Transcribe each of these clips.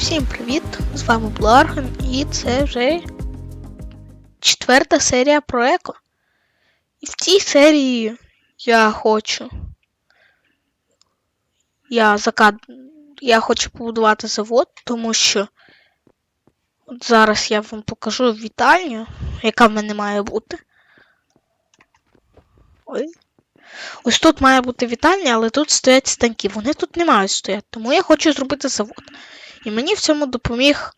Всім привіт! З вами Бларген, і це вже четверта серія про еко. І в цій серії я хочу. Я закад... Я хочу побудувати завод, тому що от зараз я вам покажу вітальню, яка в мене має бути. Ой. Ось тут має бути вітальня, але тут стоять станки. Вони тут не мають стояти, тому я хочу зробити завод. І мені в цьому допоміг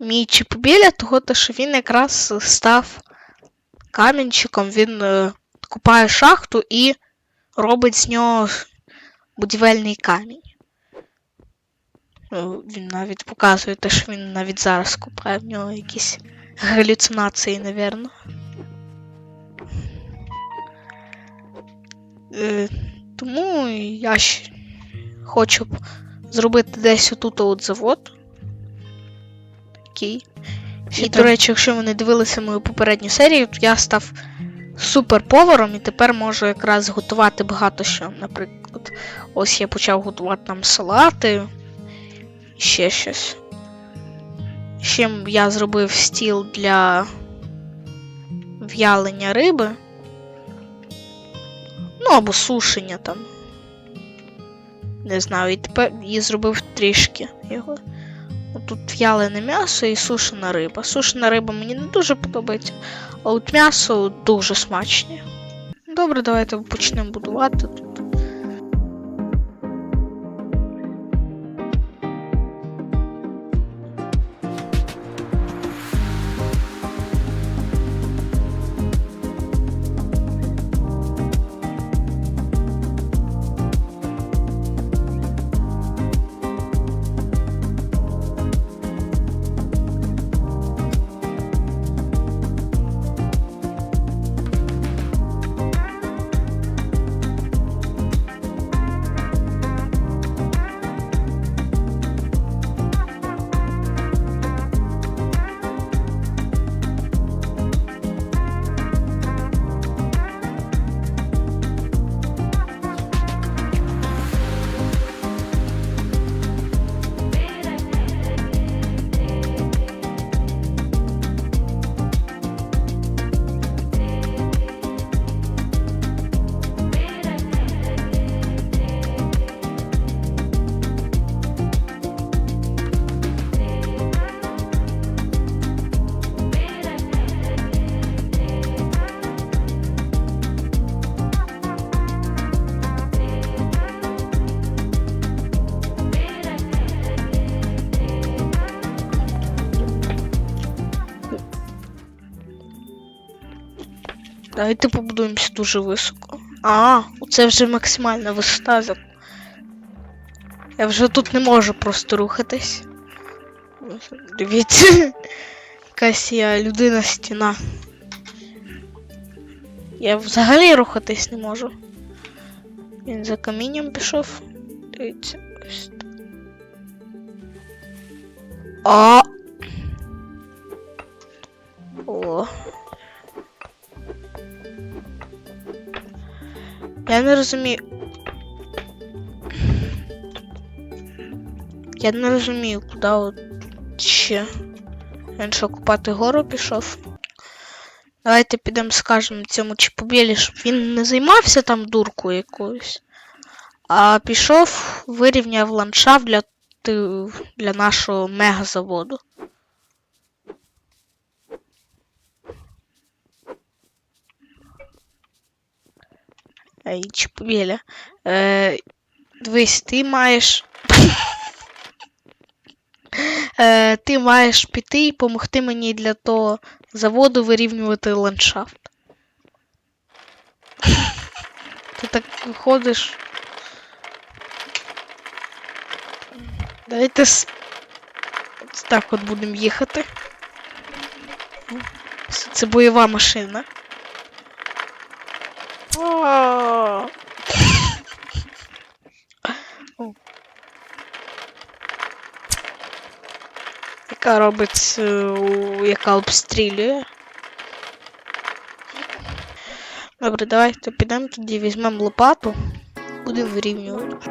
мій Чіпобіля, того що він якраз став камінчиком, він е, купає шахту і робить з нього будівельний камінь. Е, Він навіть показує те, що він навіть зараз купає в нього якісь галюцинації, напевно. Е, тому я ще хочу зробити десь отут от завод. Такий. І, до речі, якщо ви не дивилися мою попередню серію, то я став суперповаром і тепер можу якраз готувати багато що. Наприклад, ось я почав готувати там салати, ще щось. Ще я зробив стіл для в'ялення риби. Ну, або сушення там. Не знаю, і тепер і зробив трішки його. Тут в'ялене м'ясо і сушена риба. Сушена риба мені не дуже подобається, а от м'ясо дуже смачне. Добре, давайте почнемо будувати Давайте побудуємося дуже високо. А, це вже максимальна висота. Я вже тут не можу просто рухатись. Дивіться. Якась я людина стіна. Я взагалі рухатись не можу. Він за камінням пішов. Дивіться. Ось. А. не розумію. Я не розумію, куди от ще. Він що, купати гору пішов? Давайте підемо скажемо цьому Чіпобілі, щоб він не займався там дуркою якоюсь, а пішов, вирівняв ландшафт для, для нашого мегазаводу. Ей, Чіпобіля. Е, дивись, ти маєш. Е, ти маєш піти і допомогти мені для того заводу вирівнювати ландшафт. Ти так виходиш. Давайте с... так от будемо їхати. Це бойова машина. О. Яка робить, е, яка обстрілює. Добре, давайте підемо тоді візьмемо лопату. Будемо вирівнювати.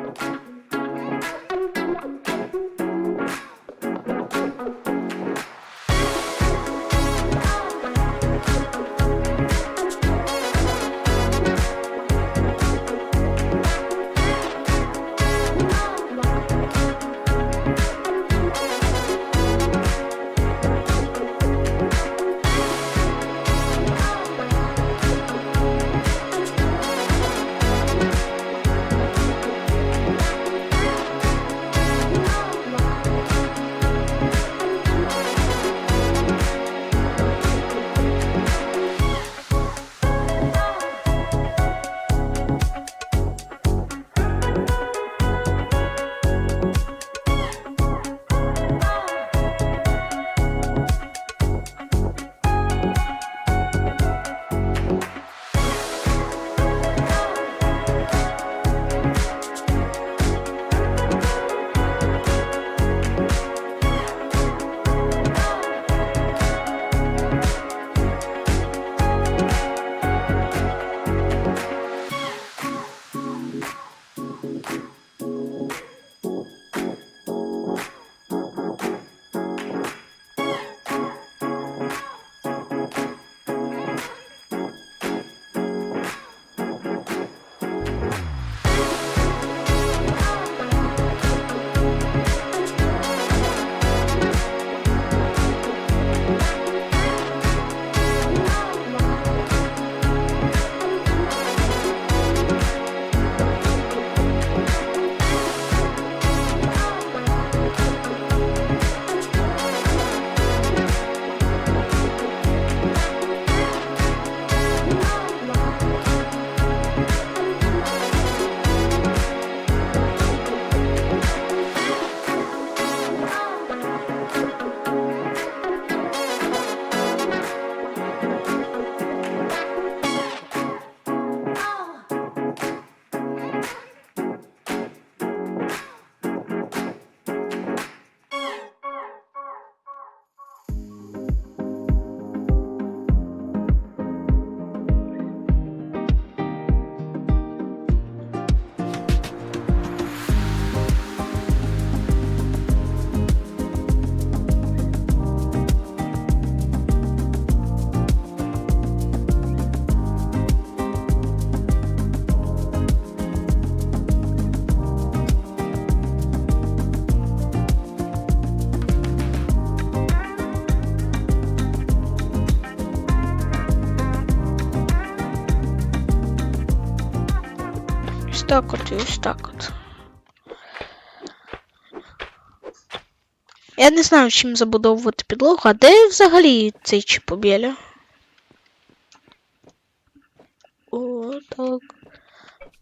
Так от і ось так от. Я не знаю, чим забудовувати підлогу, а де взагалі цей чіпобєля? О, так.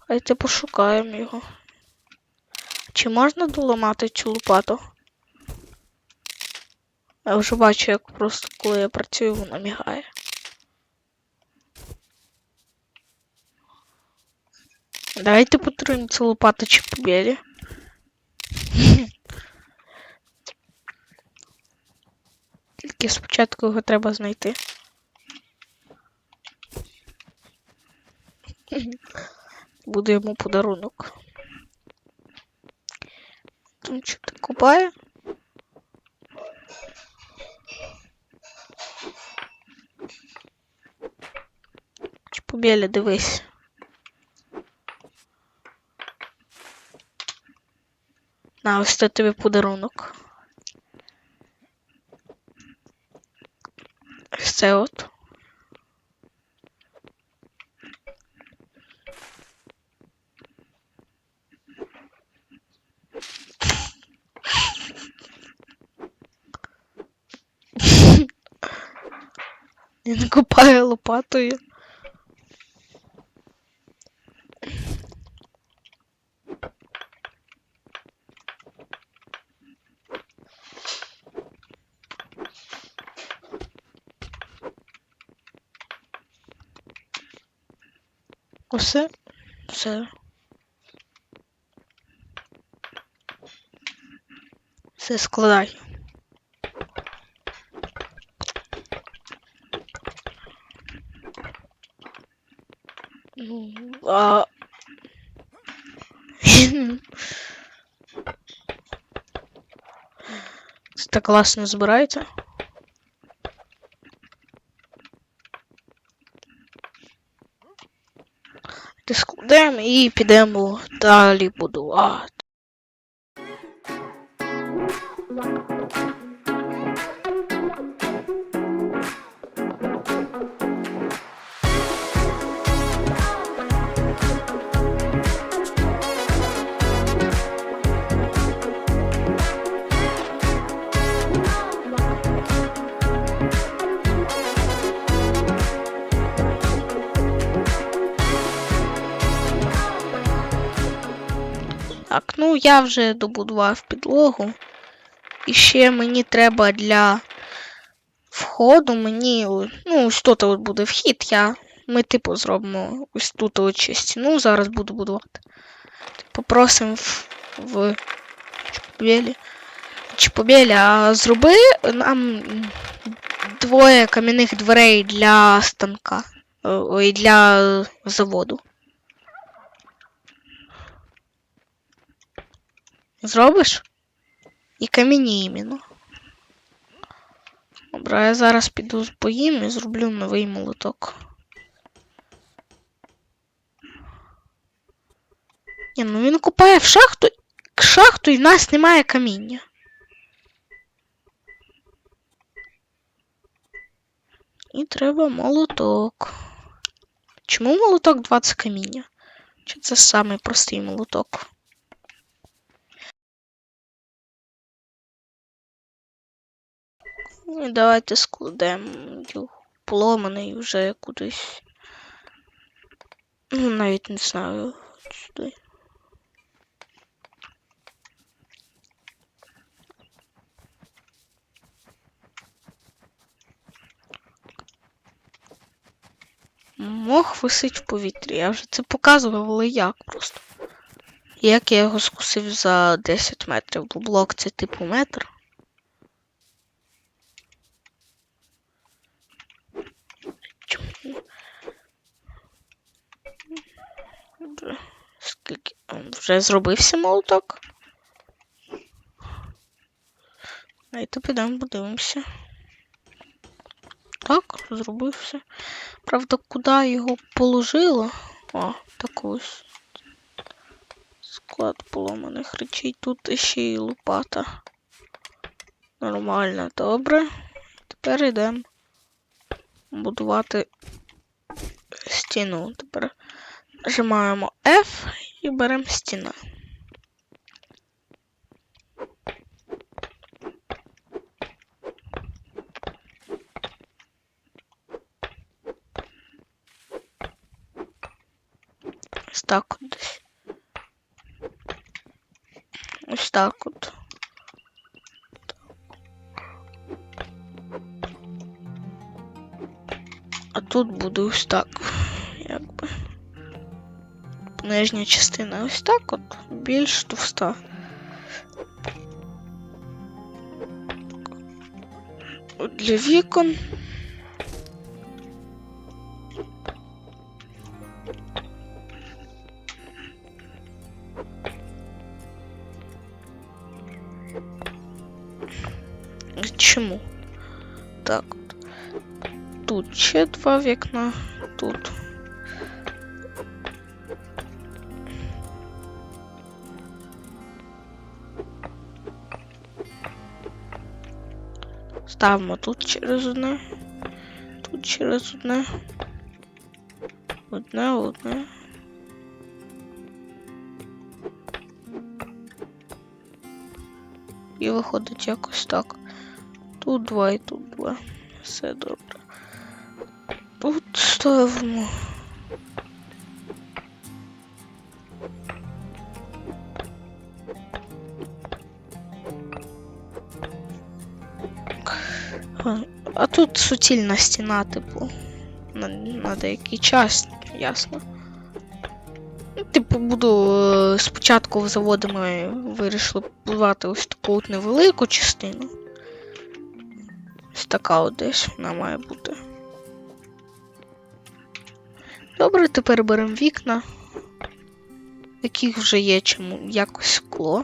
Давайте пошукаємо його. Чи можна доламати цю лопату? Я вже бачу, як просто коли я працюю, вона мігає. Давайте лопату чи побєлі. Тільки спочатку його треба знайти. Буде йому подарунок. Там що ти купає? Чи побєля, дивись. На, ось це тобі подарунок. Ось це от. Він копає лопатою. Усе? Все. Все складай. Ну, а... Це так класно збирається. Ти і підемо далі будувати. Я вже добудував підлогу. І ще мені треба для входу мені. Ну, ось тут от буде вхід. Я, ми, типу, зробимо ось тут от ще стіну. Зараз буду будувати. Попросимо в, в Чпобєлі. Чпобєлі, а зроби нам двоє кам'яних дверей для станка. О, Ой, для заводу. Зробиш? І камінні іменно. Добре, я зараз піду поїм і зроблю новий молоток. Ні, ну він купає в шахту, шахту і в нас немає каміння. І треба молоток. Чому молоток 20 каміння? Чи це самий простий молоток? Давайте складемо поломаний вже кудись. Ну, навіть не знаю. Сюди. Мох висить в повітрі. Я вже це показував, але як просто. Як я його скусив за 10 метрів, бо блок це типу метр. Вже Скільки? Вже зробився молоток? Давайте підемо подивимося. Так, зробився. Правда, куди його положило? О, так ось. Склад поломаних речей. Тут ще й лопата. Нормально, добре. Тепер йдемо будувати стіну. Тепер нажимаємо F І беремо стіна. Ось так от. Ось так от. А тут буде ось так. Якби. Нижня частина ось так от, більш товста. От Для вікон. Чому? Так от. Тут ще два вікна, тут. Ставимо тут через одне, тут через одне, одне, одне. І виходить якось так. Тут два і тут два. Все добре. Тут ставимо. А, тут суцільна стіна, типу. На, на деякий час, ясно. Ну, Типу, буду е, спочатку в заводі ми вирішили побудувати ось таку от невелику частину. Ось така от десь вона має бути. Добре, тепер беремо вікна, яких вже є чому якось скло.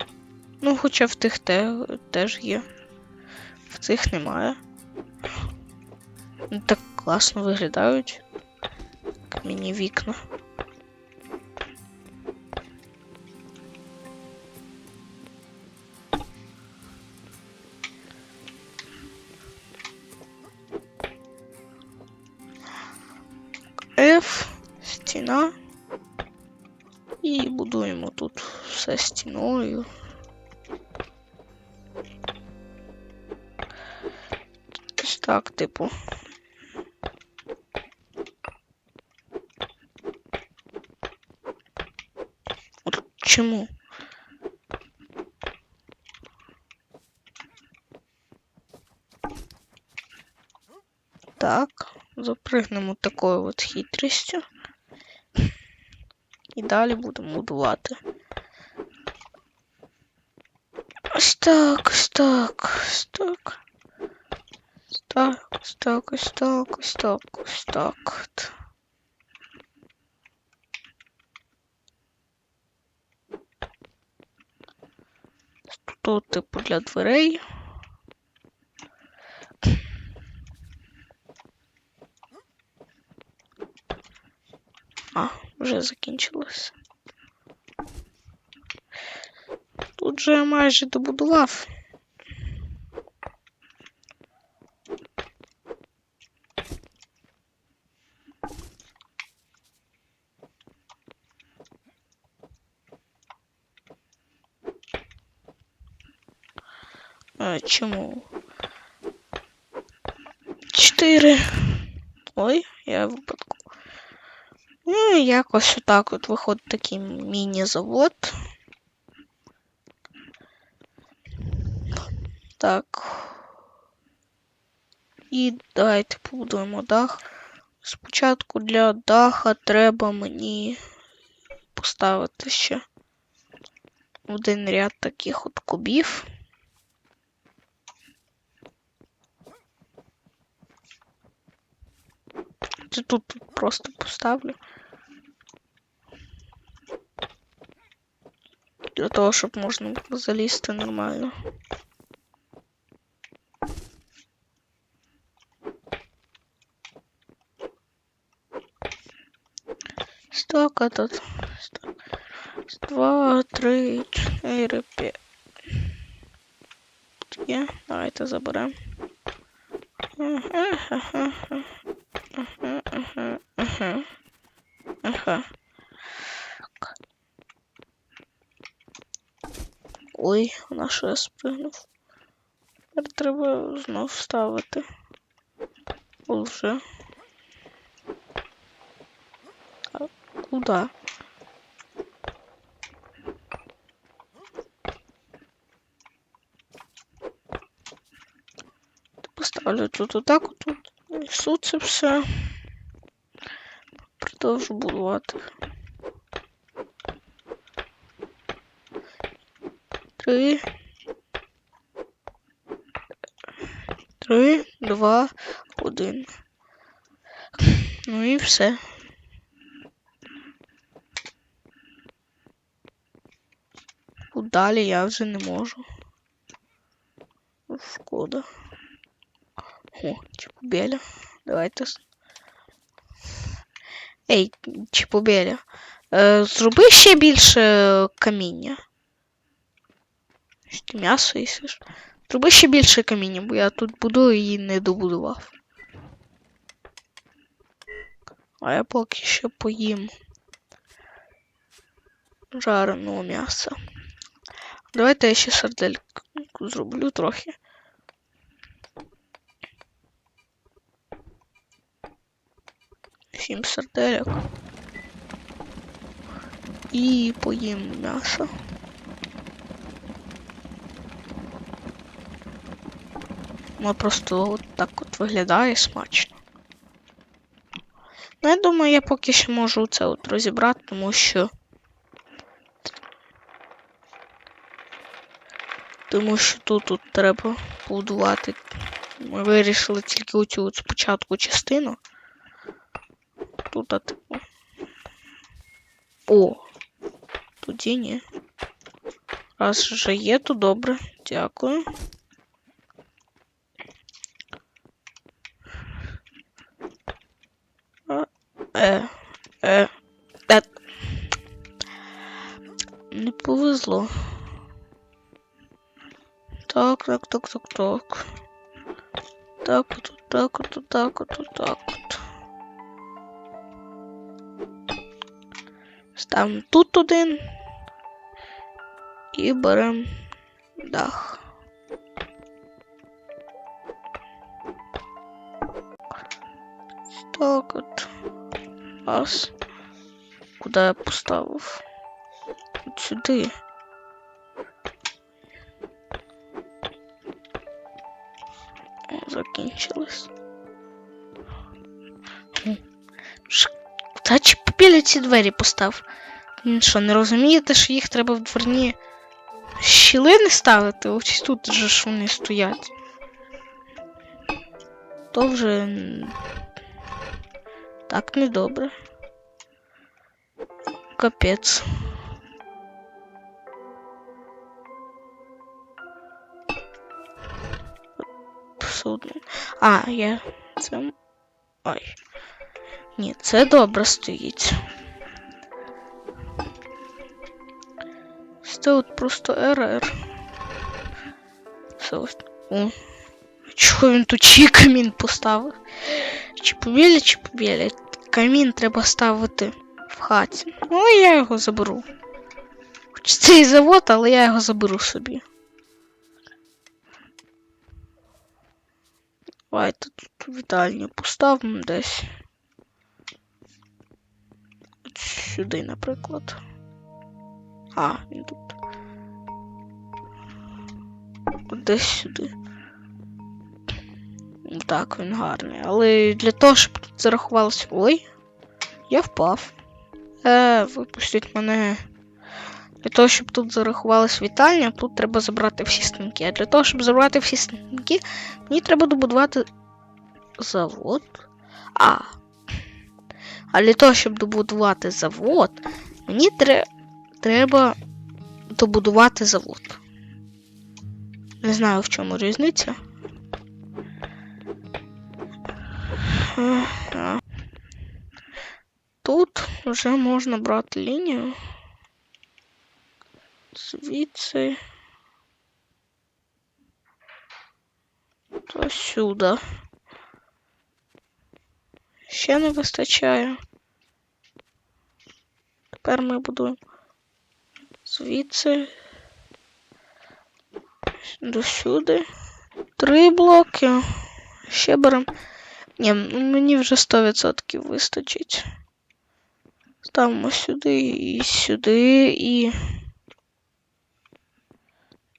Ну, хоча в тих те, теж є. В цих немає. Ну, Так класно виглядають. Камінні вікна. F, стіна. І будуємо тут все стіною. Ось так, типу. От Чому? Так, запригнемо такою от хитрістю. І далі будемо будувати. Ось так, ось так, так. Так, так, ось так, ось так, ось так. Тут, типу, для дверей. А, вже закінчилося. Тут же я майже добудував. А, чому? Чотири. Ой, я випадку. Ну, якось отак от виходить такий міні-завод. Так. І давайте побудуємо дах. Спочатку для даха треба мені поставити ще один ряд таких от кубів. Чи тут просто поставлю. Для того, щоб можна було залізти нормально. Столько тут. Два, три, чотири, п'ять. Є, давайте заберемо. Ой, на що я спригнув. Тепер треба знов ставити. О, вже. А куди? Поставлю тут отак, отут. Несу це все. Продовжу будувати. Три. Три, два, один. Ну і все. Тут Далі я вже не можу. Шкода. О, Чіпубеля. Давайте. Ей, Чіпубеля. Е, зроби ще більше каміння. Ти м'ясо їсиш? Зроби ще більше каміння, бо я тут будую і не добудував. А я поки що поїм жареного м'яса. Давайте я ще сардельку зроблю трохи. Сім сардельок. І поїм м'ясо. Воно просто от так от виглядає смачно. Ну, я думаю, я поки що можу це от розібрати, тому що. Тому що тут, тут треба будувати. Ми вирішили тільки оцю от спочатку частину. Тут, а типу. О! Тоді ні. Раз вже є, то добре. Дякую. Е, е, е. Не повезло. Так, так, так, так, так. Так, от, так, от, так, от, так, Ставимо тут один. І беремо дах. Так от. Раз. Куди я поставив? От сюди. Закінчилось. М. Побіля ці двері постав? Він що, не розумієте, що їх треба в дверні щілини ставити? Ось тут же ж вони стоять. То вже так недобре. Капець. Все. А, я це. Ой. Ні, це добре стоїть. Це от просто РР. Все ось. О. Чого він тут ще й камін поставив? Чи побіля, чи побіля. Камін треба ставити в хаті. Ну, я його заберу. Хоч це і завод, але я його заберу собі. Давайте тут вітальню поставимо десь. От сюди, наприклад. А, він тут. Десь сюди. Так, він гарний. Але для того, щоб тут зарахувалося. Ой, я впав. Е, випустіть мене. Для того, щоб тут зарахувалась вітальня, тут треба забрати всі станки. А для того, щоб забрати всі станки, мені треба добудувати завод. А. А для того, щоб добудувати завод, мені тре... треба добудувати завод. Не знаю, в чому різниця. Е. Тут вже можна брати лінію. Звідси. До сюди. Ще не вистачає. Тепер ми будуємо звідси До сюди. Три блоки. Ще берем. Ні, ну, мені вже 100% вистачить. Ставимо сюди і сюди і.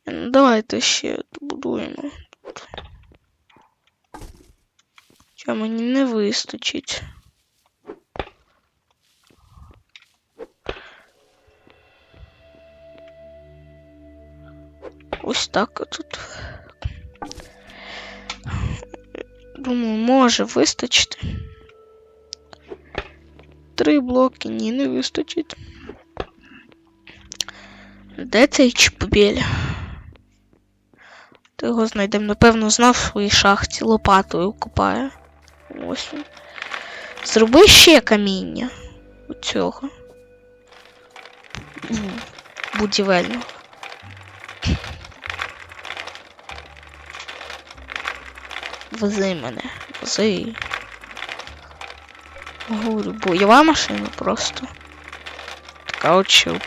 Ну, Давайте ще добудуємо. Що мені не вистачить. Ось так тут. Думаю, може вистачити. Три блоки, ні, не вистачить. Де цей чпобіль? Ти його знайдемо, напевно, знав в своїй шахті лопатою копає. Ось. Зроби ще каміння у цього. Будівельного. Вези мене, вези. Говорю, бойова машина просто. Така от що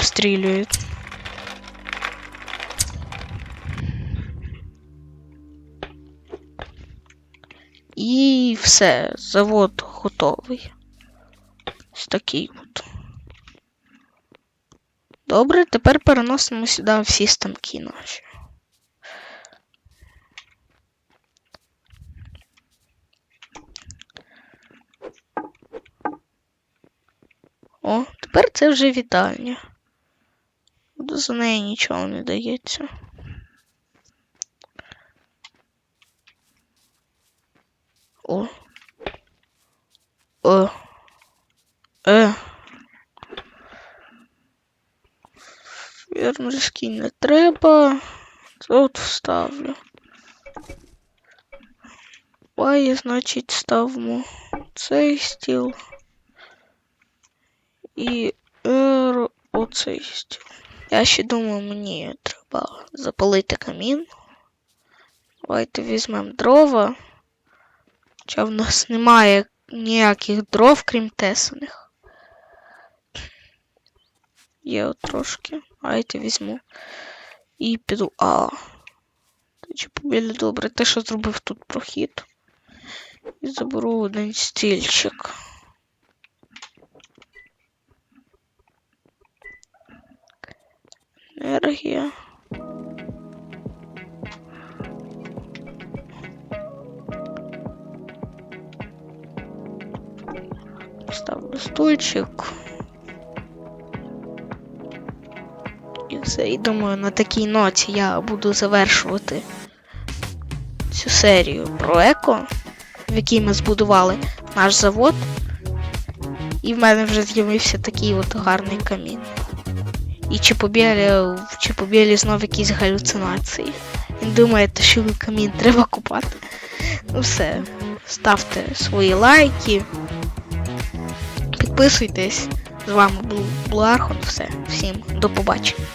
все, завод готовий. Ось такий от. Добре, тепер переносимо сюди всі станки наші. О, тепер це вже вітальня. За неї нічого не дається. О. О. Е. Фермерський не треба. Тут вставлю. Бає, значить, ставимо цей стіл. І ер оцей стіл. Я ще думаю, мені треба запалити камін. Давайте візьмемо дрова. Хоча в нас немає ніяких дров, крім тесаних. Є от трошки. Давайте візьму. І піду. А. Чи побілі добре, те, що зробив тут прохід. І заберу один стільчик. Енергія. Ставлю стульчик. І все. І думаю, на такій ноті я буду завершувати цю серію про еко, в якій ми збудували наш завод. І в мене вже з'явився такий от гарний камін. І чи побілі, чи побілі знов якісь галюцинації. Він думає, що камін треба купати. Ну все, ставте свої лайки. Підписуйтесь. З вами був Блархон. Все. Всім до побачення.